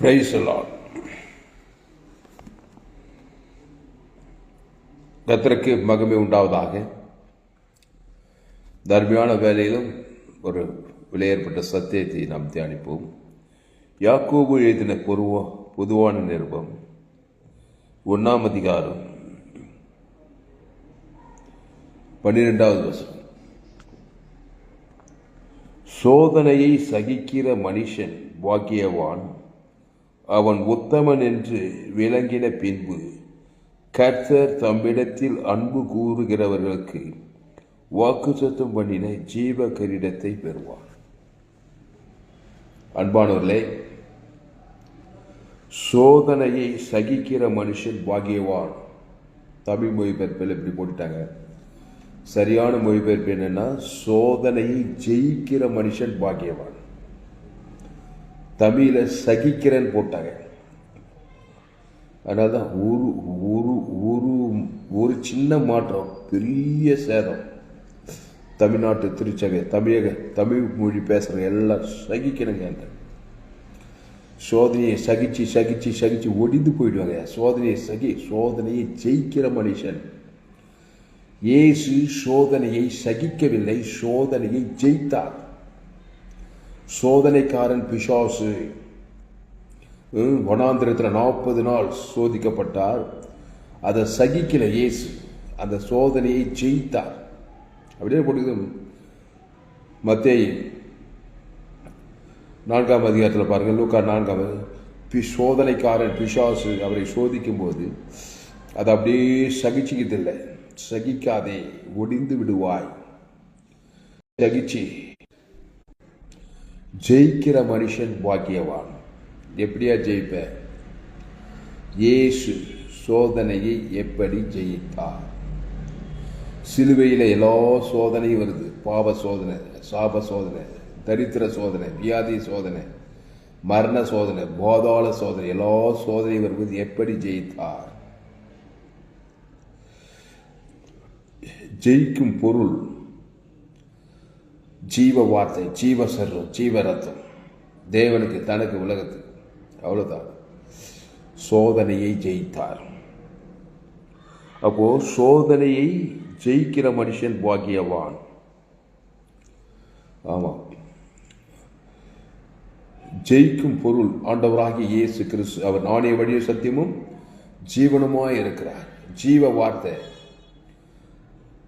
Price Lord கத்தருக்கு மகிமை உண்டாவதாக. தர்மியான வேலையிலும் ஒரு விலையேற்பட்ட சத்தியத்தை நாம் தியானிப்போம். யாக்கோபு எழுதின பொருவ பொதுவான நிருபம் ஒன்றாம் அதிகாரம் பன்னிரெண்டாவது வசம் சோதனையை சகிக்கிற மனுஷன் பாக்கியவான் அவன் உத்தமன் என்று விளங்கின பின்பு கர்த்தர் தம்மிடத்தில் அன்பு கூறுகிறவர்களுக்கு வாக்குச்சத்தம் பண்ணின ஜீவ கரிடத்தை பெறுவார். அன்பானவர்களே சோதனையை சகிக்கிற மனுஷன் பாக்கியவான். தமிழ் மொழிபெயர்ப்பில் இப்படி போட்டுட்டாங்க? சரியான மொழிபெயர்ப்பு என்னன்னா சோதனையை ஜெயிக்கிற மனுஷன் பாக்கியவான். தமிழை சகிக்கிறேன்னு போட்டாங்க. அதனால தான் ஒரு ஒரு ஒரு ஒரு சின்ன மாற்றம் பெரிய சேதம். தமிழ்நாட்டு திருச்சபை தமிழக தமிழ் மொழி பேசுகிற எல்லாம் சகிக்கணுங்க சோதனையை சகிச்சு சகிச்சு சகிச்சு ஒடிந்து போயிடுவாங்க. சோதனையை சகி சோதனையை ஜெயிக்கிற மனுஷன். இயேசு சோதனையை சகிக்கவில்லை சோதனையை ஜெயித்தார். சோதனைக்காரன் பிசாசு. வனாந்திரத்தில் நாற்பது நாள் சோதிக்கப்பட்டார். அதை சகிக்கல இயேசு. அந்த சோதனையை ஜெயித்தார். அப்படியே போட்டு மத்திய நான்காம் அதிகாரத்தில் பாருங்கள் லூக்கா நான்காம் பி சோதனைக்காரன் பிசாசு அவரை சோதிக்கும் போது அதை அப்படியே சகிச்சுக்கிதில்லை சகிக்காதே ஒடிந்து விடுவாய். சகிச்சு ஜெயிக்கிற மனுஷன் பாக்கியவான். எப்படியா ஜெயிப்ப? இயேசு சோதனையை எப்படி ஜெயித்தார்? சிலுவையில் எல்லா சோதனையும் வருது. பாவ சோதனை சாப சோதனை தரித்திர சோதனை வியாதி சோதனை மரண சோதனை போதாள சோதனை எல்லா சோதனையும் வருவது எப்படி ஜெயித்தார்? ஜெயிக்கும் பொருள் ஜீவ வார்த்தை ஜீவ சர்வம் ஜீவ ரத்தம். தேவனுக்கு தனக்கு உலகத்துக்கு. அவ்வளோதான் சோதனையை ஜெயித்தார். அப்போது சோதனையை ஜெயிக்கிற மனுஷன் பாக்கியவான். ஆமாம் ஜெயிக்கும் பொருள் ஆண்டவராகிய இயேசு கிறிஸ்து. அவர் நாணய வழிய சத்தியமும் ஜீவனமாக இருக்கிறார். ஜீவ வார்த்தை.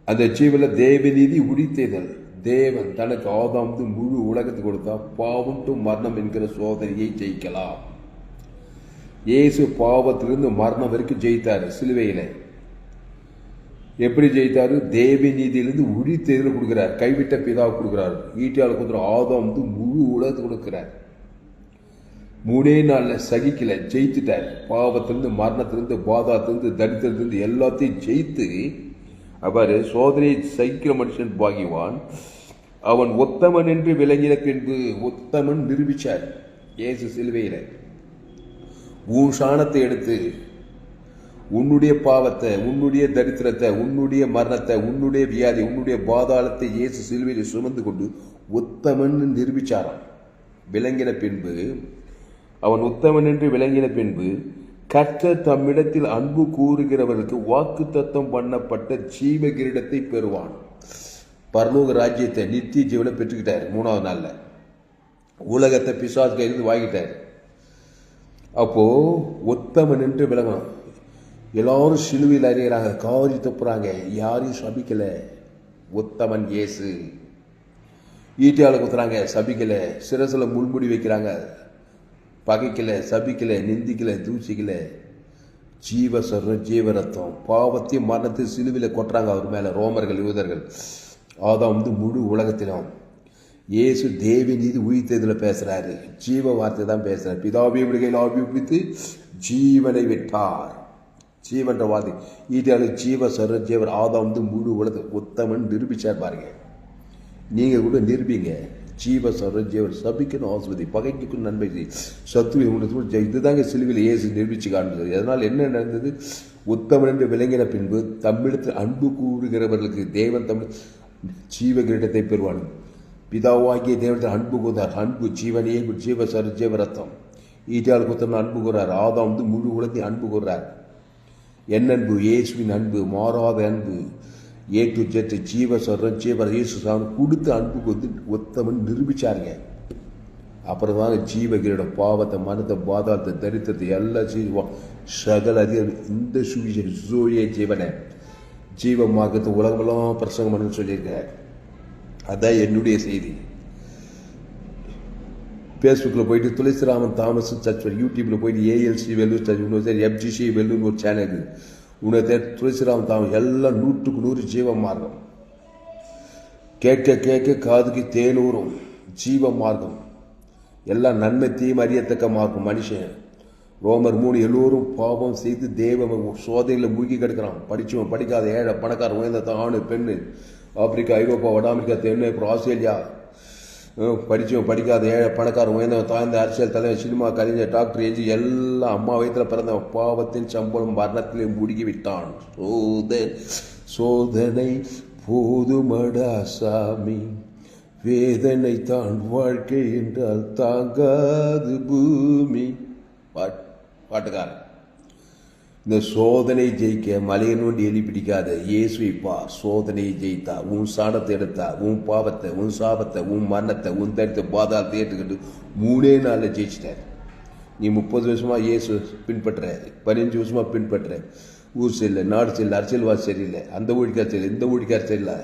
அந்த ஜீவன தேவநீதி உடித்தேதல் தேவன் தனக்கு ஆதாம்து முழு உலகத்துக்கு கொடுத்தா பாவம் டு மரணம் என்கிற சோதனையை ஜெயிக்கலாம். இயேசு பாவத்திலிருந்து மரணம் வரைக்கும் ஜெயித்தார் சிலுவையில். எப்படி ஜெயித்தாரு? தேவி நீதியிலிருந்து உழி தேர்தல் கொடுக்குறார் கைவிட்ட பிதா கொடுக்குறாரு. ஈட்டியால் கொடுக்குற ஆதம் வந்து முழு உலகத்துக்கு கொடுக்குறார். மூணே நாளில் சகிக்கல ஜெயித்துட்டார். பாவத்திலிருந்து மரணத்திலிருந்து பாதாத்திலிருந்து தரித்திரத்திலிருந்து எல்லாத்தையும் ஜெயித்து அவர் சோதனை சைக்கிற மனுஷன் பாகிவான் அவன் ஒத்தமன் என்று விளங்கின பின்பு ஒத்தமன் நிரூபித்தார் இயேசு சிலுவையில். உன் சாணத்தை எடுத்து உன்னுடைய பாவத்தை உன்னுடைய தரித்திரத்தை உன்னுடைய மரணத்தை உன்னுடைய வியாதி உன்னுடைய பாதாளத்தை இயேசு சிலுவையில் சுமந்து கொண்டு உத்தமன் நிரூபிச்சாராம். விளங்கின பின்பு அவன் உத்தமன் என்று விளங்கின பின்பு கர்த்தர் தம்மிடத்தில் அன்பு கூறுகிறவர்களுக்கு வாக்கு தத்தம் பண்ணப்பட்ட ஜீவ கிரீடத்தை பெறுவான். பரலோக ராஜ்யத்தை நித்திய ஜீவனை பெற்றுக்கிட்டார் மூணாவது நாளில். உலகத்தை பிசாஸ் கையிலிருந்து வாங்கிட்டார். அப்போ உத்தமன் என்று விளங்கணும் எல்லாரும் சிலுவையில் அறிகிறாங்க காரி தப்புறாங்க யாரையும் சபிக்கல. உத்தமன் இயேசு. ஈட்டியால் குத்துறாங்க சபிக்கல. சிரசில் முள்முடி வைக்கிறாங்க. பகைக்கலை சபிக்கலை நிந்திக்கலை தூசிக்கலை. ஜீவ சொல்ற ஜீவரத்தம் பாவத்தையும் மரணத்தை சிலுவில் கொட்டுறாங்க அவர் மேலே ரோமர்கள் யூதர்கள். அதான் வந்து முழு உலகத்திலும் இயேசு தேவி நீதி உயிர்த்ததில் பேசுகிறாரு ஜீவ வார்த்தை தான் பேசுகிறார் பிதாவி விடுகையில் ஆபிப்பித்து ஜீவனை விட்டார். ஜீவன்ற வார்த்தை. ஈட்டியாளு ஜீவ சர ஜீவர் ஆதாம் வந்து முழு உலகம் உத்தமன் நிரூபிச்சார் பாருங்க. நீங்கள் கூட நிரூபிங்க. ஜீவ சர சபிக்கணும் ஆசுவதி பகைக்கும் நன்மை சத்துவி உங்களுக்கு இதுதாங்க சிலுவையில் இயேசு நிரூபித்து காண்பது அதனால் என்ன நடந்தது? உத்தமன் என்று விளங்கின பின்பு தம்மிடத்தில் அன்பு கூறுகிறவர்களுக்கு தேவன் தமிழ் ஜீவ கிரீடத்தை பெறுவான் பிதாவாகிய தேவனத்தில் அன்பு கூந்தார் அன்பு ஜீவனையே ஜீவ சர ரத்தம். ஈட்டியால் குத்தம் அன்பு கூறார். ஆதாம் வந்து முழு உலகத்தையும் அன்பு கூறார் என் அன்பு இயேசுவின் அன்பு மாறாத அன்பு. ஏ டு ஜெட் ஜீவ சொல்றேன் ஜீவ இயேசு சாமி கொடுத்த அன்புக்கு வந்து ஒத்தமன் நிரூபிச்சாருங்க. அப்புறம் தான் ஜீவகிரோட பாவத்தை மனத்தை பாதாளத்தை தரித்திரத்தை எல்லாம் செய்வோம். சகல அதிகம் இந்த சுவிசே சூரிய ஜீவனை. ஜீவ மார்க்கத்தை உலகமெல்லாம் பிரசங்கம் பண்ணு சொல்லியிருக்கேன் அதான் என்னுடைய செய்தி. ஃபேஸ்புக்கில் போயிட்டு துளசிராமன் தாமஸ் சர்ச் யூடியூப்பில் போயிட்டு ஏஎல்சி வெல்லூர் சர்ச் இன்னொரு சரி எஃப்ஜிசி வெல்லூர்னு ஒரு சேனல் இருக்குது இன்னொரு துளசிராமன் தாமஸ் எல்லாம் நூற்றுக்கு நூறு ஜீவ மார்க்கம் கேட்க கேட்க காதுக்கு தேனூரும் ஜீவ மார்க்கம் எல்லாம் நன்மை தீமை அறியத்தக்க மார்க்கம் மனுஷன். ரோமர் மூணு எல்லோரும் பாவம் செய்து தேவ சோதனையில் மூழ்கி கிடக்கிறான். படிச்சவன் படிக்காத ஏழை பணக்காரன் உயர்ந்த ஆணு பெண்ணு. ஆப்பிரிக்கா ஐரோப்பா வட அமெரிக்கா தென்னு அப்புறம் ஆஸ்திரேலியா அஹ் படிக்காத ஏழை பணக்காரன் உயர்ந்தவன் தாழ்ந்த அரசியல் தலைவர் சினிமா கலைஞர் டாக்டர் ஏஜி எல்லாம் அம்மா வயிற்றில் பிறந்த பாவத்தின் சம்பளம் மரணத்திலையும் முடுகி விட்டான் சோதனை சோதனை போதுமடா சாமி. வேதனை தான் வாழ்க்கை என்றால் தாங்காது பூமி. பாட்டுக்காரன். இந்த சோதனை ஜெயிக்க மலையை நோண்டி எலி பிடிக்காத இயேசுவை பார் சோதனையை ஜெயித்தா உன் சாணத்தை எடுத்தா உன் பாவத்தை உன் சாபத்தை உன் மரணத்தை உன் தரித்த பாதாளத்தை ஏற்றுக்கிட்டு மூணே நாளில் ஜெயிச்சிட்டார். நீ முப்பது வருஷமாக இயேசு பின்பற்ற பதினஞ்சு வருஷமாக பின்பற்ற. ஊர் சரியில்லை நாடு சரியில்லை அரசியல்வாதி சரியில்லை அந்த ஊழிக்கார் சரியில்லை இந்த ஊழிக்கார் சரியில்லை.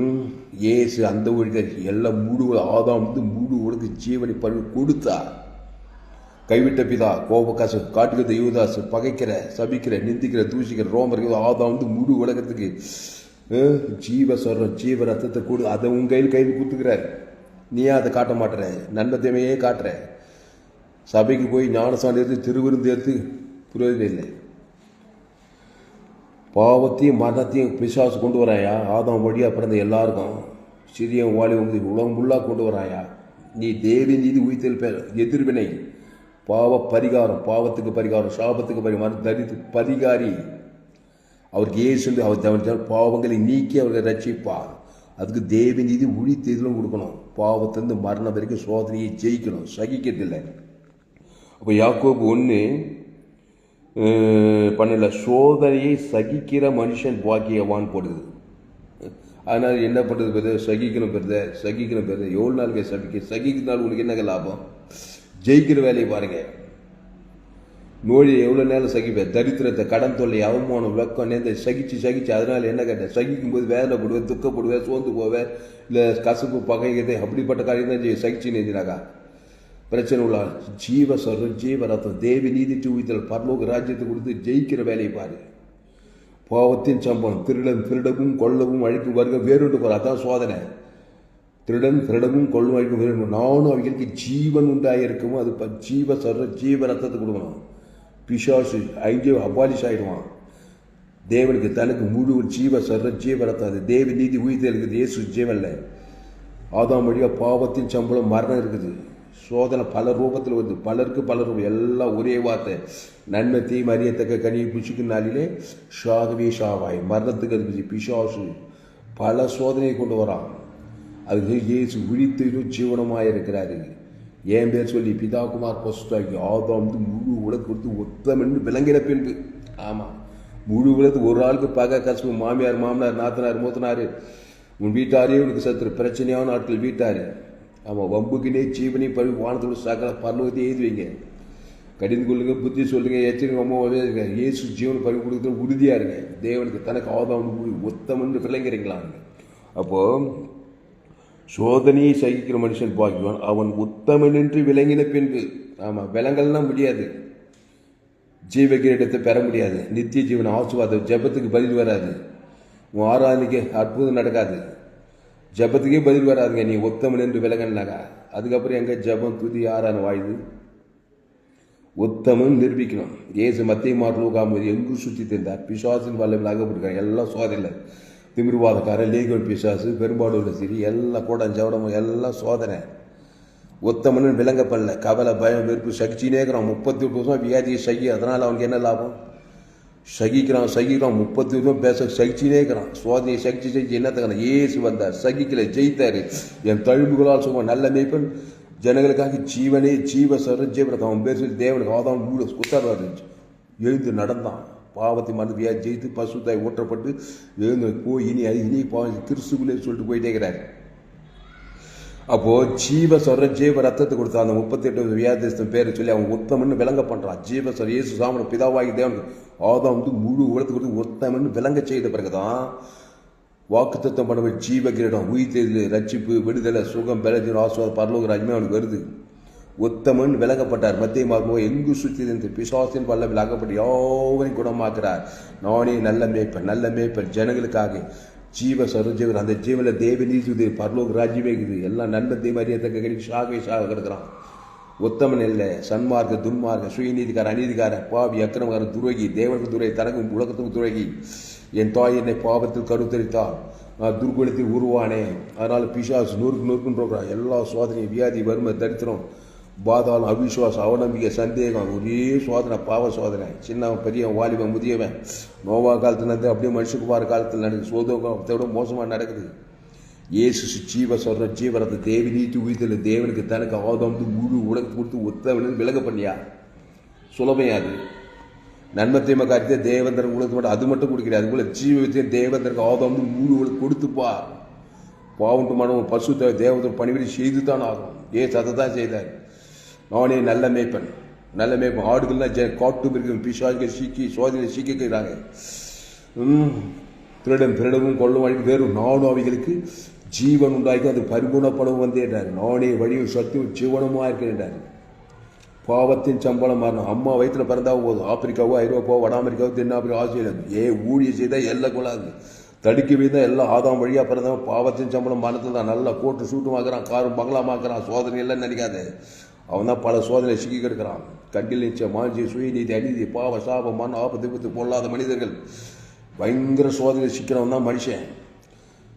ம், இயேசு அந்த ஊழிக்கார் எல்லாம் மூடு ஆதாம் வந்து மூடு உலக ஜீவனை பண்ணி கொடுத்தா. கைவிட்ட பிதா கோபக்காசு காட்டுகிறது யூதாசு பகைக்கிற சபிக்கிற நிந்திக்கிற தூசிக்கிற ரோமர் ஆதாம் வந்து முழு உலகத்துக்கு ஜீவ சொல்கிறோம் ஜீவ ரத்தத்தை கொடு. அதை உன் கையில் கையில் குத்துக்கிறார் நீ ஏன் அதை காட்ட மாட்டுற? நன்மத்தையுமே காட்டுற. சபைக்கு போய் ஞானசாமி எடுத்து திருவிருந்து எடுத்து புரியோஜனம் இல்லை. பாவத்தையும் மரணத்தையும் பிசாசு கொண்டு வராயா? ஆதாம் வழியாக பிறந்த எல்லாருக்கும். சிறிய வாலி வந்து உலகம் ஃபுல்லாக கொண்டு வராயா? நீ தேவி நீதி உயிர்த்தல் பேர் எதிர்வினை. பாவ பரிகாரம் பாவத்துக்கு பரிகாரம் சாபத்துக்கு பரிகாரம் தரித்து பரிகாரி. அவருக்கு ஏசு அவர் தவறு பாவங்களை நீக்கி அவர்களை ரட்சிப்பார். அதுக்கு தேவி நீதி உழித்தெதிலும் கொடுக்கணும். பாவத்திலிருந்து மரணம் வரைக்கும் சோதனையை ஜெயிக்கணும். சகிக்கிறதில்லை. அப்போ யாக்கோபு ஒன்று பண்ணல. சோதனையை சகிக்கிற மனுஷன் பாக்கியவான் போடுது. அதனால் என்ன பண்ணுறது பெருத சகிக்கணும் பெருத சகிக்கணும் பெருத எவ்வளோ நாளுக்கு சகிக்க சகிக்கிறதுனால உனக்கு என்னங்க லாபம்? ஜெயிக்கிற வேலையை பாருங்க. நோயை எவ்வளோ நேரம் சகிப்பேன். தரித்திரத்தை கடன் தொல்லை அவமானம் வெக்கம் நேர்ந்து சகிச்சு சகிச்சு அதனால என்ன கேட்டேன்? சகிக்கும் போது வேதனைப்படுவேன் துக்கப்படுவேன் சோர்ந்து போவேன். இல்லை கசப்பு பகைகிறது அப்படிப்பட்ட காரியம் தான் செய்ய சகிச்சு நேர்ந்தினாக்கா. பிரச்சனை உள்ள ஜீவ சொல்ற ஜீவ ரத்தம் தேவி நீதி ஊய்த்தல் பரலோக ராஜ்யத்தை கொடுத்து ஜெயிக்கிற வேலையை பாரு. பாவத்தின் சம்பளம் திருடன் திருடவும் கொள்ளவும் அழிக்கும் வருக வேறுண்டு போகிற அதான் சோதனை. திருடன் திருடமும் கொள்ளும் அழிக்கும் நானும் அவங்களுக்கு ஜீவன் உண்டாயிருக்கும் அது ஜீவ சர்ற ஜீவ ரத்தத்தை கொடுக்கணும். பிசாசு ஐந்து அபாலிஷ் ஆயிடுவான் தேவனுக்கு தனக்கு முழு ஜீவ சர்ற ஜீவ ரத்தம் அது. தேவி நீதி உயிர் இருக்குது இயேசு ஜீவன்ல ஆதாம் வழியாக பாவத்தின் சம்பளம் மரணம் இருக்குது. சோதனை பல ரூபத்தில் வருது. பலருக்கு பல ரூபம். எல்லாம் ஒரே வார்த்தை. நன்மை தீ மரியத்தக்க கனி பிசுக்கு நாளிலே ஷாகவே ஷாவாய் மரணத்துக்கு இருக்குது பிசாசு பல சோதனையை கொண்டு வரான். அதுக்கு இயேசு விழித்திரு ஜீவனமாக இருக்கிறாரு என் பேர் சொல்லி பிதா குமார் பசுத்தாக்கி ஆதாம் வந்து முழு உலக கொடுத்து ஒத்தமென்று விளங்கின பின்பு. ஆமாம் முழு உலகத்து ஒரு ஆளுக்கு பக கசப்பு மாமியார் மாமனார் நாத்தனார் மூத்தனார். உன் வீட்டாரே உனக்கு சத்துரு. பிரச்சனையான நாட்கள் வீட்டார். ஆமாம் வம்புக்குனே ஜீவனி பழி வானத்தோடு சகல பரலோகத்தை எழுதி வைங்க. கடிந்து கொள்ளுங்க புத்தி சொல்லுங்க எச்சரிக்கை அம்மா இருங்க. இயேசு ஜீவன் பறி கொடுக்குறது உறுதியாக இருங்க. தேவனுக்கு தனக்கு ஆதாம் ஒத்தமென்று விளங்கிறீங்களாங்க அப்போது சோதனையை சகிக்கிற மனுஷன் பாக்கிவான் அவன் உத்தமனின்றி விளங்கின பின்பு ஆமாம் விலங்கல்லாம் முடியாது. ஜீவ கிரீடத்தை பெற முடியாது. நித்திய ஜீவன் ஆசுவாதம் ஜெபத்துக்கு பதில் வராது. உன் ஆராதனைக்கு அற்புதம் நடக்காது. ஜெபத்துக்கே பதில் வராதுங்க நீ உத்தமன் என்று விலகனாக்கா. அதுக்கப்புறம் எங்கே ஜெபம் துதி ஆறான வாயுது உத்தமன் நிரூபிக்கணும். ஏசு மத்திய மாற்றலூகாம எங்கும் சுற்றி தெரிந்தார் பிசாசின் வல்லமில் அகப்பட்டிருக்காங்க எல்லாம் சோதனை திமிர்வாதக்காரன் லீகல் பிசாசு பெரும்பாலூர் சரி எல்லாம் கூட ஜவடமும் எல்லாம் சோதனை. உத்தமனு விளங்கப்படல கவலை பயம் வெறுப்பு சகிச்சினே இருக்கிறான். முப்பத்தி எட்டு வருஷம் வியாதியை சகி அதனால் அவனுக்கு என்ன லாபம்? சகிக்கிறான் சகிக்கிறான் முப்பத்தி வருஷம் பேச சகிச்சினே இருக்கிறான். சோதனையை சகிச்சு சகிச்சு என்னத்துக்கான? ஏசு வந்தார் சகிக்கல ஜெயித்தாரு. என் தழும்புகளால் சும்மா நல்ல மேய்ப்பன். ஜனங்களுக்காக ஜீவனே ஜீவ சர ஜீவரத்தை அவன் பேர் சொல்லி தேவனுக்கு அவதான் ஊழல் உத்தார்வாரு எழுந்து நடந்தான். பாவத்தை மருந்து வியா ஜெயித்து பசுத்தாய் ஊற்றப்பட்டு எழுந்து போய் இனி அது இனி பாவம் கிறிஸ்துக்குள்ளே சொல்லிட்டு போயிட்டே இருக்கிறார். அப்போது ஜீவ சொர ஜீவ ரத்தத்தை கொடுத்த அந்த முப்பத்தி எட்டு வியாதிஸ்தம் பேரை சொல்லி அவன் உத்தமன்னு விளங்க பண்ணுறான் ஜீவ சொர இயேசு சாமன பிதாவாகி தேவன் ஆதாம் வந்து முழு உலகத்தை கொடுத்து உத்தமன்னு விளங்க செய்த பிறகுதான் வாக்குத்தத்தம் பண்ண ஜீவ கிரீடம் தேர்தல் ரட்சிப்பு விடுதலை சுகம் பலஜீவன் ஆசுவாத பரலோக ராஜ்யமே அவனுக்கு வருது. உத்தமன் விலகப்பட்டார். மத்திய மார்போ எங்கு சுற்றி பிசாசின் பல்லவில் விலகப்பட்டு யாவரையும் குணமாக்குறார். நானே நல்ல மேய்ப்பன் நல்ல மேய்ப்பன். ஜனங்களுக்காக ஜீவ சருஜீவர் அந்த ஜீவனில் தேவ நீசுது பரலோக ராஜ்யமே இருக்குது எல்லாம் நன்மை தேமறியத்தக்க கணி சாகவே சாக கிடக்கிறான். உத்தமன் இல்லை சன்மார்க்க துன்மார்க்க சுயநீதிக்கார அநீதிக்கார பாவி அக்கிரமக்கார துரோகி தேவனுக்கு துறை தனக்கும் உலகத்துக்கு துரோகி. என் தாய் என்னை பாவத்தில் கருத்தரித்தாள் நான் துர்குணத்தில் உருவானேன். அதனால் பிசாஸ் நூறுக்கு நூறுக்குன்னு எல்லா சோதனையும் வியாதி வறுமை தரித்திரம் பாதாளம் அவிசுவாசம் அவநம்பிக்கை சந்தேகம் ஒரே சோதனை பாவ சோதனை. சின்னவன் பெரியவன் வாலிபன் முதியவன். நோவா காலத்தில் நடந்து அப்படியே மனுஷகுமார காலத்தில் நடக்குது சோதோகத்தை விட மோசமாக நடக்குது. இயேசு ஜீவ சொல்ற ஜீவரத்தை தேவி நீட்டி உயிர்த்தல தேவனுக்கு தனக்கு ஆதம் வந்து முழு உலகத்தை கொடுத்து ஒத்தவனு விலக பண்ணியா? சுலபையாது நன்மை தீமை காரியத்தை தேவந்தருக்கு உலகத்து மட்டும் அது மட்டும் கொடுக்கிறார் அது போல ஜீவத்தையும் தேவந்தருக்கு ஆதம் வந்து முழு உலகம் கொடுத்துப்பா பாவுண்டு மனம் பசு தேவத்தை பணிவிடை செய்து தான் ஆகும் ஏ அதை தான் செய்தார். நானே நல்ல மேய்ப்பன். நல்ல மேய்ப்பன். ஆடுகள்லாம் ஜெ காட்டு மிருகம் பிசாஜ்கள் சீக்கி சோதனை சீக்கிக்கிறாங்க ம், திருடன் திருடமும் கொள்ளும் வழி வேறும் நானும் அவைகளுக்கு ஜீவன் உண்டாக்கி அது பரிபூர்ணப்படவும் வந்தேன்றார் நானே வழியும் சத்தியும் ஜீவனமாக இருக்கிறேன்றார் பாவத்தின் சம்பளம் மாறணும் அம்மா வயிற்றுல பிறந்தாவும் போதும். ஆப்பிரிக்காவோ ஐரோப்பாவோ வட அமெரிக்காவோ தென்னாப்பிரிக்கா ஆஸ்திரேலியா ஏ ஊழிய செய்தால் எல்லாம் கொள்ளாது தடுக்க வீதம் எல்லாம் ஆதாம் வழியாக பிறந்தவன். பாவத்தின் சம்பளம் மனத்தில் தான் நல்லா கோட்டு சூட்டுமாக்குறான். காரும் பங்களாமாக்குறான். சோதனை எல்லாம் நினைக்காது. அவன் தான் பல சோதனை சிக்கி கிடக்கிறான். கண்டில் நிச்சய மாஞ்சி சுயநீதி அநீதி பாவ சாபம் மண் ஆபத்து விபத்து பொல்லாத மனிதர்கள். பயங்கர சோதனை சிக்கிறவன் தான் மனுஷன்.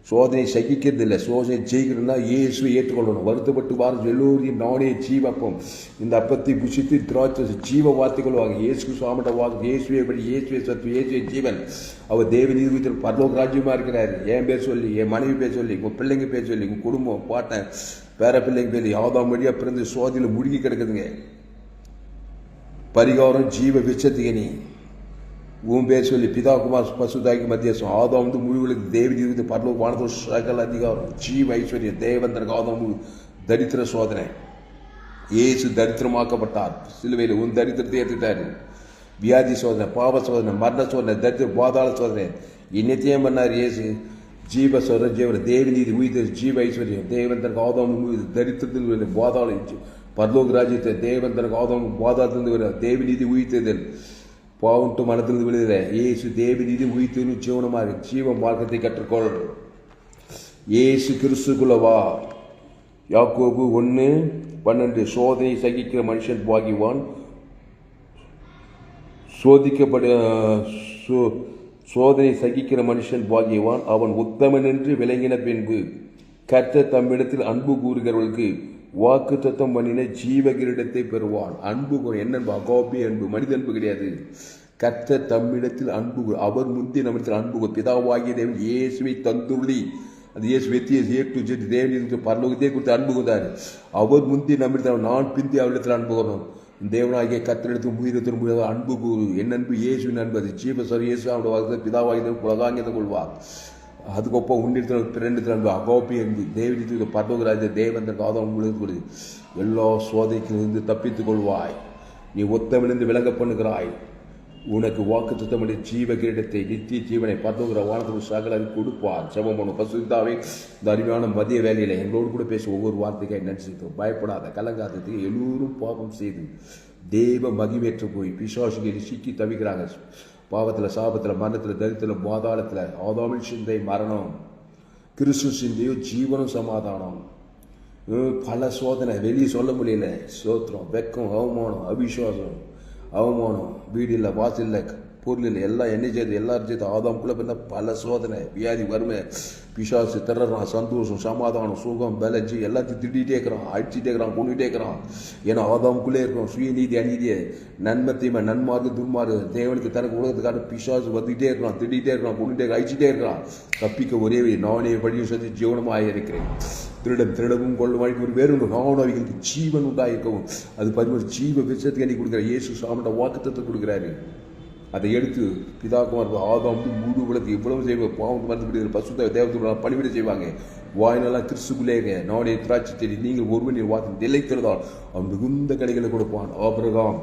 சோதனை சகிக்கிறது இல்லை சோதனை ஜெயிக்கணும்னா இயேசுவை ஏற்றுக்கொள்ளணும். வருத்தப்பட்டு வாரம் எல்லோரையும் நானே ஜீவப்பம். இந்த அப்பத்தை புசித்து திராட்சை ஜீவ வார்த்தைகள் வாங்க. இயேசு சுவாமிட்ட வாங்க இயேசுவே படி இயேசுவே சத்து இயேசுவே ஜீவன். அவர் தேவ நீதிபதியில் பரலோக ராஜ்யமாக இருக்கிறார். என் பேர் சொல்லி என் மனைவி பேர் சொல்லி உங்கள் பிள்ளைங்க பேர் சொல்லி உங்கள் குடும்பம் பாட்டன் பேர பிள்ளைங்க பேர் யாதாம் வழியா பிறந்து சோதனையில் முழுகி கிடக்குதுங்க. பரிகாரம் ஜீவ விச்சத்துக்கு நீ. உன் பேர் சொல்லி பிதா குமார் பசுதாக்கி மத்தியசம். ஆதாம் வந்து முழுகளுக்கு தேவி இருந்து பரலோக வானத்தோ சகல அதிகாரம் ஜீவ ஐஸ்வர்யம் தேவந்தனுக்கு ஆதாம் தரித்திர சோதனை. ஏசு தரித்திரமாக்கப்பட்டார். சிலுவையில் உன் தரித்திரத்தை ஏற்றுட்டாரு வியாதி சோதனை பாவ சோதனை மரண சோதனை தரித்திர பாதாள சோதனை. இன்னத்தையும் பண்ணார் இயேசு ஜீவ சோதனை ஜீவன தேவி நீதி உயிர் ஜீவ ஐஸ்வர்யம் தேவந்தருக்கு ஆதாம் முழு தரித்திரத்தில் போதாளம் பரலோக ராஜ்யத்தை தேவந்தருக்கு ஆதாம் பாதாளத்திலிருந்து வர தேவி நீதி உயிர்த்ததில் பாவன்ட்டு மனத்திலிருந்து விழுகிற இயேசு தேவி நீதி உயிர்த்து ஜீவனமாக ஜீவ மார்க்கத்தை கற்றுக்கொள். இயேசு கிறிஸ்துக்குள்ள வா. யாக்கோபு ஒன்று பன்னெண்டு சோதனை சகிக்கிற மனுஷன் பாகிவான் சோதிக்கப்பட சோ- சோதனை சகிக்கிற மனுஷன் பாகியவான் அவன் உத்தமன் என்று விளங்கின பின்பு கர்த்த தம்மிடத்தில் அன்பு கூறுகிறவர்களுக்கு வாக்கு தத்தம் பண்ணின ஜீவகிரிடத்தை பெறுவான். அன்பு கூ- என்ன அன்பு? மனித அன்பு கிடையாது. கர்த்த தம்மிடத்தில் அன்பு அவர் முந்தி நம்மிடத்தில் அன்பு பிதாவாகிய தேவன் இயேசுவை தந்துள்ளி அது இயேசு வெத்திய ஏ டு ஜெட் தேவனுக்கு பரலோகத்தையே கொடுத்து அன்பு கூந்தார் அவர் முந்தி நம்மிடத்தில் நான் பிந்தி அவரிடத்தில் அன்பு கூறணும் தேவனாகிய கத்திரிடத்தில் உயிரத்தின் முடியாத அன்பு கூறு என் அன்பு இயேசுவின் அன்பு அது ஜீவசர் இயேசு அவருடைய வாக்கு பிதாவாகிய உலகாங்கியத்தை கொள்வார். அதுக்கப்புறம் உன்னிடத்தில் பிறண்டித்தில் அன்பு அகோபி அன்பு தேவனித்து பர்வகராஜ தேவந்தன் காதம் உங்களுக்கு கொடு எல்லா சோதைக்கிலிருந்து தப்பித்துக் கொள்வாய். நீ ஒத்தமிழ்ந்து விலக பண்ணுகிறாய். உனக்கு வாக்கு திட்டமிட ஜீவ கிரீடத்தை நித்திய ஜீவனை பரலோகிற வானத்துக்கு சகல கொடுப்பார். ஜபம் ஒன்று பசுத்தாவே இந்த அருமையான மதிய வேலையில் எங்களோடு கூட பேசி ஒவ்வொரு வார்த்தைக்காக நினைச்சிருக்கோம் பயப்படாத கலங்காததுக்கு எல்லோரும் பாபம் செய்து தேவ மகிமேற்று போய் பிசாசுகளில் சிக்கி தவிக்கிறாங்க பாவத்தில் சாபத்தில் மரணத்தில் தரித்திரம் பாதாளத்தில் ஆதாமில் சிந்தை மரணம் கிறிஸ்து சிந்தையோ ஜீவனும் சமாதானம். பல சோதனை வெளியே சொல்ல முடியல. சோத்திரம் வெக்கம் அவமானம் அவிசுவாசம். அவமானம் வீடு இல்லை வாசல் இல்லை பொருள் இல்லை எல்லாம் என்ன செய்யுது எல்லாரும் செய்து ஆதாம்குள்ளே பின்ன பல சோதனை வியாதி வறுமை பிசாசு திறறான் சந்தோஷம் சமாதானம் சுகம் பலஜி எல்லாத்தையும் திட்டிகிட்டே இருக்கிறான் அடிச்சுட்டே இருக்கிறான் கொண்டுகிட்டே இருக்கிறான். ஏன்னா ஆதாம்குள்ளே இருக்கிறோம் சுயநீதி அநீதியை நன்மை தீமை நன்மார்க்கு துன்மார்க்கு தேவனுக்கு தனக்கு உலகத்துக்கான பிசாசு வந்துகிட்டே இருக்கிறான் திட்டிகிட்டே இருக்கிறான் கொண்டுகிட்டே அழிச்சிட்டே இருக்கிறான். தப்பிக்க ஒரே நானே வழியும் சதி ஜீவனமாக இருக்கிறேன். திருடம் திருடவும் கொள்ள வாழ்க்கை ஒரு வேறு நானும் அவைகளுக்கு ஜீவன் உண்டாயிருக்கவும். அது பதிமூணு ஜீவ விஷயத்துக்கு அன்னைக்கு கொடுக்குற. இயேசு சாமிட்ட வாக்குத்தத்தை கொடுக்குறாரு. அதை எடுத்து பிதாக்குமார் ஆதாம் வந்து முழு உலகத்தை எவ்வளவு செய்வாங்க பாவம் மருந்து விடுகிற பசுத்த தேவத்தோட பணிவிட செய்வாங்க. வாயினெல்லாம் கிறிஸ்துக்குள்ளேங்க. நாடே திராட்சை செடி நீங்கள் ஒருவனின் வாக்கு நிலைத்திருந்தால் அவன் மிகுந்த கடைகளை கொடுப்பான். ஆபிரகாம்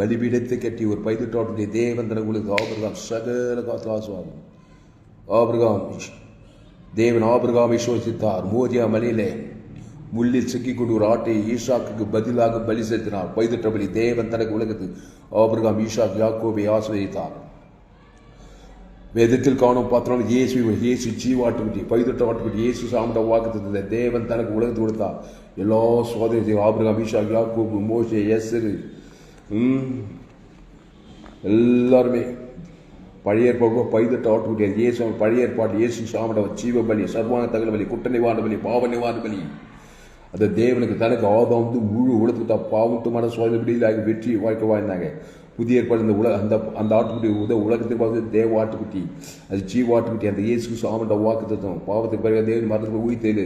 பலிபீடத்தை கட்டி ஒரு பைதட்டாட்டுடைய தேவன் தனங்களுக்கு ஆபிரகாம் சகல காத்து ஆசுவாகும் ஆபிரகாம் தேவன் ஆபிரகாம் சோசித்தார் மோரியா மலையிலே முள்ளில் சிக்கிக்கொண்டு ஒரு ஆட்டை ஈஷாக்கு பதிலாக பலி செலுத்தினார். பைதட்ட பலி தேவன் தனக்கு உலகத்து ஆபிரகாம் ஈஷாக் யாக்கோவை ஆசிரியத்தார் வேதத்தில் காணும் பார்த்தோம் இயேசு இயேசு ஜீவாட்டுக்குட்டி பைதொட்ட ஆட்டுக்குட்டி இயேசு சாமிட வாக்கு தந்தது தேவன் தனக்கு உலகத்து கொடுத்தார். எல்லா சோதனை ஆபிரகாம் ஈஷாக் யாக்கோபு மோசே எஸ்ரு எல்லாருமே பழைய ஏற்பாடு பைதட்ட ஆட்டுக்குட்டிய இயேசு பழைய ஏற்பாடு இயேசு சாமிட ஜீவ பலி சர்வான தகவல் பலி குட்ட நிவாரண பலி பாவ நிவாரண பலி அந்த தேவனுக்கு தனக்கு ஆதாம் வந்து முழு உலகத்துக்கு பாவட்டுமான சோதனை பிடியிலாகி வெற்றி வாழ்க்கை வாழ்ந்தாங்க புதிய ஏற்பாடு இந்த உலக அந்த அந்த ஆட்டுக்குட்டி உத உலகத்துக்கு பார்த்து தேவ ஆட்டுக்குட்டி. அது ஜீவ ஆட்டுக்குட்டி அந்த இயேசு சாமண்ட வாக்கு தத்துவம். பாவத்துக்கு பிறகு தேவன் மரணத்துக்கு ஊழித்தேலு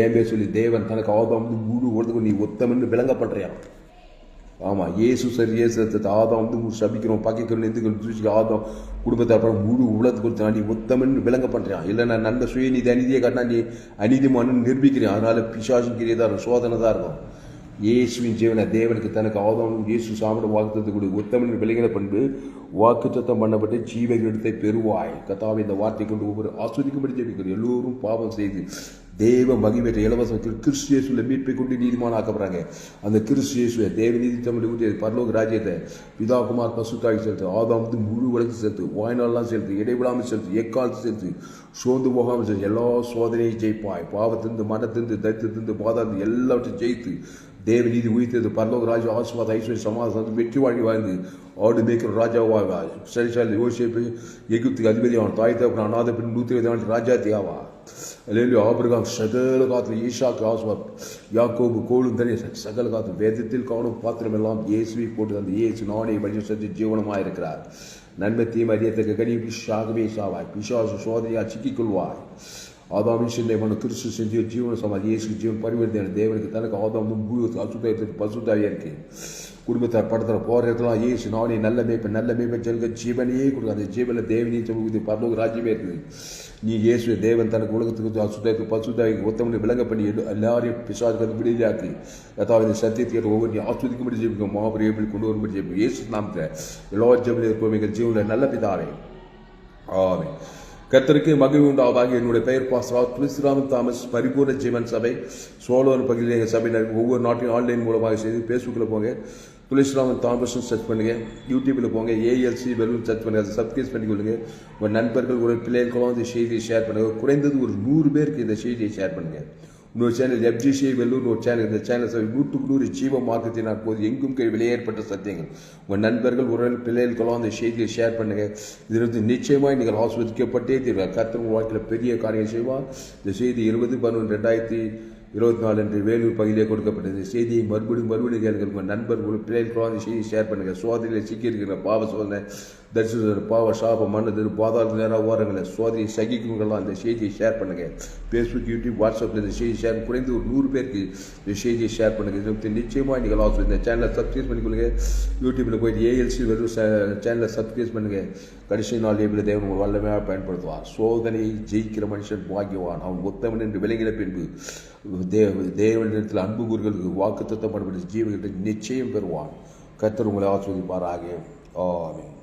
ஏன் பேர் சொல்லி தேவன் தனக்கு ஆதாம் வந்து முழு உலகத்துக்கு நீ ஒத்தமென்று விளங்க பண்றியா ஆமாம் இயேசு சரி இயேசு ஆதம் வந்து சபிக்கிறோம் பகைக்கிறோம் எந்துக்கிறோம் தூசி ஆதம் குடும்பத்தை அப்புறம் முழு உலகத்துக்கு நான் நீ உத்தமன்னு விளங்க பண்ணுறான் இல்லை நான் நல்ல சுயநீதி அநீதியை காட்டினா நீ அநீதிமானு நிரூபிக்கிறேன். அதனால் பிசாசும் கிரியதா இருக்கும் சோதனை தான் இருக்கும். இயேசுவின் ஜீவனை தேவனுக்கு தனக்கு ஆதம் இயேசு சாமிட வாக்குத்தத்தை கொடு. உத்தமன் விளைகிற பண்பு வாக்குத்தத்தம் பண்ணப்பட்டு ஜீவ இடத்தை பெறுவாய். கத்தாவை இந்த வார்த்தை கொண்டு ஒவ்வொரு ஆஸ்வதிக்கும்படி ஜெபிக்கிறோம் எல்லோரும் பாவம் செய்து தேவ மகிமேற்ற இலவசம் கிறிஸ்து இயேசுல மீட்பை கொண்டு நீதிமான ஆக்கப்படுறாங்க அந்த கிறிஸ்து இயேசுவை தேவ நீதி தமிழ் ஊற்றியது பரலோக ராஜ்யத்தை பிதா குமார் பசுத்தாகி செலுத்து ஆதாம் வந்து முழு வளர்ச்சி செலுத்து வாய்நாள்லாம் செலுத்து இடைவிடாமல் செலுத்து எக்காலத்து செலுத்து சோர்ந்து போகாமல் செலுத்து எல்லா சோதனையும் ஜெயிப்பாய். பாவத்திருந்து மனத்திருந்து தரித்திருந்து பாதாந்து எல்லாவற்றையும் ஜெயித்து தேவ நீதி உயிர்த்தது பரலோக ராஜா ஆசுவாத ஐஸ்வர்ய சமாதானம் வெற்றி வாழ்க்கை வாழ்ந்து ஆடு மேய்க்கிற ராஜாவாக சரிசாலி யோசிப்பு எகிப்துக்கு அதிபதி அவன் தாய் தகப்பன் அநாத பின் நூற்றி இருபத்தி ராஜாத்தி ஆவா அல்லேலு ஆபிரகாம் சகல காத்து ஈஷாக்கு ஆஸ்வாத் யாக்கோபு கோலும் தனி சகல காத்து வேதத்தில் காணும் பாத்திரம் எல்லாம் இயேசுவை போட்டு அந்த இயேசு நானே வழி செஞ்சு ஜீவனமாக இருக்கிறார் நன்மை தீமை அறியத்தக்க கனி பிஷாகவே சாவாய். பிஷாசு சோதனையா சிக்கிக் கொள்வாய். ஆதாமின் சிந்தை மனு கிறிஸ்து செஞ்சு ஜீவன சமாதி இயேசு ஜீவன் பரிவர்த்தனை தேவனுக்கு தனக்கு ஆதாம் முழு அசுத்தாயத்துக்கு பசுத்தாவியா இருக்கு குடும்பத்தை படத்துல போற இடத்துல ஏசு நானே நல்ல மேய்ப்பன் நல்ல மேய்ப்பன் சொல்லுங்க ஜீவனையே கொடுக்க அந்த ஜீவனில் தேவனையும் சொல்லுது பரலோக ராஜ்யமே இருக்குது. நீ இயேசு தேவன் தனக்கு உலகத்துக்கு அசுத்தாயத்துக்கு பசுத்தாய்க்கு ஒத்தமனை விளங்க பண்ணி எல்லோ- எல்லாரையும் பிசாசுகள் விடுதலையாக்கி அதாவது இந்த சத்தியத்தை ஒவ்வொரு ஆஸ்வதிக்கும்படி ஜெயிப்போம் மாபெரிய கொண்டு வரும்படி ஜெயிப்போம் இயேசு நாமத்தை எல்லா ஜெபில் இருப்போம். எங்கள் ஜீவனில் நல்ல பிதாவே. ஆமே கத்தருக்கு மகிழ்வு உண்டாவதாக. என்னுடைய பெயர் பாஸ்ரா துளசிராமன் தாமஸ். பரிபூர்ண ஜீவன் சபை. சோழன் பகுதியில் எங்கள் சபையினர் ஒவ்வொரு நாட்டையும் ஆன்லைன் மூலமாக செய்து பேஸ்புக்கில் போங்க. துளசிராமன் தாமஸ் சர்ச் பண்ணுங்கள் யூடியூப்பில் போங்க. ஏஎல்சி வெல்லும் சர்ச் பண்ணுங்கள் அதை சப்ஸ்கிரைப் பண்ணிக்கொள்ளுங்க. உங்கள் நண்பர்கள் ஒரு பிள்ளைகளுக்கெல்லாம் இந்த செய்தியை ஷேர் பண்ணுங்க. குறைந்தது ஒரு நூறு பேருக்கு இந்த செய்தியை ஷேர் பண்ணுங்கள் இன்னொரு சேனல் எஃப்ஜிசி வெல்லூர் ஒரு சேனல் இந்த சேனல் நூற்றுக்கு நூறு ஜீவ மார்க்கத்தை நான் போது எங்கும் கீழ் ஏற்பட்ட சத்தியங்கள். உங்கள் நண்பர்கள் உறவு பிள்ளைகளுக்கெல்லாம் அந்த செய்தியை ஷேர் பண்ணுங்க. இதிலிருந்து நிச்சயமாக நீங்கள் ஆஸ்வதிக்கப்பட்டே தீர்வார். கர்த்தர் வாழ்க்கையில் பெரிய காரியம் செய்வார். இந்த செய்தி இருபது பதினொன்று ரெண்டாயிரத்தி இருபத்தி நாலு அன்று வேலூர் பகுதியிலே கொடுக்கப்பட்டது. செய்தியை மறுபடியும் மறுபடியும் கேளுங்கள். உங்கள் நண்பர் உங்கள் பிள்ளைகள் குழந்தை செய்தியை ஷேர் பண்ணுங்கள். சோதனையில் சிக்கியிருக்கிற பாவ சோதனை தரிசன பாவ சாப மன்னது பாதாள நேரம் ஓரங்களை சோதனையை சகிக்குங்கெல்லாம் அந்த செய்தியை ஷேர் பண்ணுங்கள். ஃபேஸ்புக் யூடியூப் வாட்ஸ்அப்பில் இந்த செய்தி ஷேர் குறைந்து ஒரு நூறு பேருக்கு இந்த செய்தியை ஷேர் பண்ணுங்கள். நிச்சயமாக நீங்கள் ஆல்சோ இந்த சேனலை சப்ஸ்கிரைப் பண்ணிக்கொள்ளுங்க யூடியூப்பில் போயிட்டு ஏஎல்சி வெறும் சேனலை சப்ஸ்கிரைப் பண்ணுங்கள். கடைசி நாள் ஏபில் தேவன் உங்கள் வல்லமையாக பயன்படுத்துவார். சோதனையை ஜெயிக்கிற மனுஷன் பாக்கியவான். அவன் உத்தமன் என்று விளங்கின பின்பு தேவ தேவனிடத்தில் அன்பு கூறுகளுக்கு வாக்கு தத்தப்படப்பட்ட ஜீவகிட்ட நிச்சயம் பெறுவான். கத்தர் உங்களை ஆஸ்வதிப்பாராக ஆமீன்.